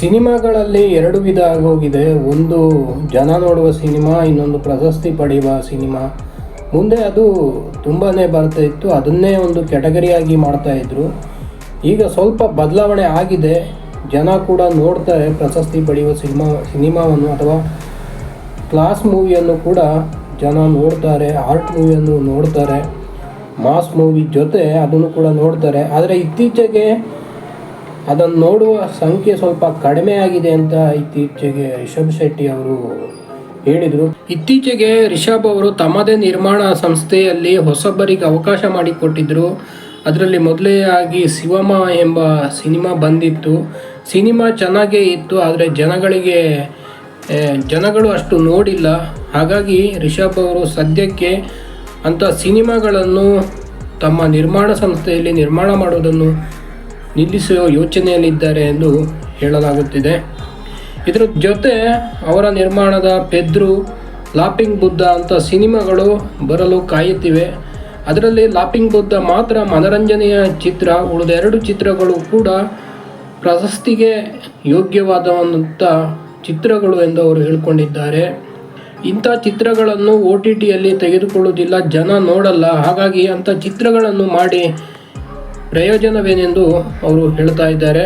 ಸಿನಿಮಾಗಳಲ್ಲಿ ಎರಡು ವಿಧ ಆಗೋಗಿದೆ. ಒಂದು ಜನ ನೋಡುವ ಸಿನಿಮಾ, ಇನ್ನೊಂದು ಪ್ರಶಸ್ತಿ ಪಡೆಯುವ ಸಿನಿಮಾ. ಮುಂದೆ ಅದು ತುಂಬಾ ಬರ್ತಾ ಇತ್ತು. ಅದನ್ನೇ ಒಂದು ಕೆಟಗರಿಯಾಗಿ ಮಾಡ್ತಾ ಇದ್ರು. ಈಗ ಸ್ವಲ್ಪ ಬದಲಾವಣೆ ಆಗಿದೆ. ಜನ ಕೂಡ ನೋಡ್ತಾರೆ ಪ್ರಶಸ್ತಿ ಪಡೆಯುವ ಸಿನಿಮಾ, ಸಿನಿಮಾವನ್ನು ಅಥವಾ ಕ್ಲಾಸ್ ಮೂವಿಯನ್ನು ಕೂಡ ಜನ ನೋಡ್ತಾರೆ, ಆರ್ಟ್ ಮೂವಿಯನ್ನು ನೋಡ್ತಾರೆ, ಮಾಸ್ ಮೂವಿ ಜೊತೆ ಅದನ್ನು ಕೂಡ ನೋಡ್ತಾರೆ. ಆದರೆ ಇತ್ತೀಚೆಗೆ ಅದನ್ನು ನೋಡುವ ಸಂಖ್ಯೆ ಸ್ವಲ್ಪ ಕಡಿಮೆ ಆಗಿದೆ ಅಂತ ಇತ್ತೀಚೆಗೆ ರಿಷಬ್ ಶೆಟ್ಟಿ ಅವರು ಹೇಳಿದರು. ಇತ್ತೀಚೆಗೆ ರಿಷಬ್ ಅವರು ತಮ್ಮದೇ ನಿರ್ಮಾಣ ಸಂಸ್ಥೆಯಲ್ಲಿ ಹೊಸಬರಿಗೆ ಅವಕಾಶ ಮಾಡಿಕೊಟ್ಟಿದ್ದರು ಅದರಲ್ಲಿ ಮೊದಲೇ ಆಗಿ ಶಿವಮ ಎಂಬ ಸಿನಿಮಾ ಬಂದಿತ್ತು. ಸಿನಿಮಾ ಚೆನ್ನಾಗೇ ಇತ್ತು, ಆದರೆ ಜನಗಳಿಗೆ ಜನಗಳು ಅಷ್ಟು ನೋಡಿಲ್ಲ. ಹಾಗಾಗಿ ರಿಷಬ್ ಅವರು ಸದ್ಯಕ್ಕೆ ಅಂಥ ಸಿನಿಮಾಗಳನ್ನು ತಮ್ಮ ನಿರ್ಮಾಣ ಸಂಸ್ಥೆಯಲ್ಲಿ ನಿರ್ಮಾಣ ಮಾಡುವುದನ್ನು ನಿಲ್ಲಿಸುವ ಯೋಚನೆಯಲ್ಲಿದ್ದಾರೆ ಎಂದು ಹೇಳಲಾಗುತ್ತಿದೆ. ಇದರ ಜೊತೆ ಅವರ ನಿರ್ಮಾಣದ ಪೆದ್ರು, ಲಾಪಿಂಗ್ ಬುದ್ಧ ಅಂತ ಸಿನಿಮಾಗಳು ಬರಲು ಕಾಯುತ್ತಿವೆ. ಅದರಲ್ಲಿ ಲಾಪಿಂಗ್ ಬುದ್ಧ ಮಾತ್ರ ಮನರಂಜನೆಯ ಚಿತ್ರ, ಉಳಿದ ಎರಡು ಚಿತ್ರಗಳು ಕೂಡ ಪ್ರಶಸ್ತಿಗೆ ಯೋಗ್ಯವಾದಂಥ ಚಿತ್ರಗಳು ಎಂದು ಅವರು ಹೇಳಿಕೊಂಡಿದ್ದಾರೆ. ಇಂಥ ಚಿತ್ರಗಳನ್ನು ಒ ಟಿ ಟಿಯಲ್ಲಿ ತೆಗೆದುಕೊಳ್ಳುವುದಿಲ್ಲ, ಜನ ನೋಡಲ್ಲ. ಹಾಗಾಗಿ ಅಂಥ ಚಿತ್ರಗಳನ್ನು ಮಾಡಿ ಪ್ರಯೋಜನವೇನೆಂದು ಅವರು ಹೇಳ್ತಾ ಇದ್ದಾರೆ.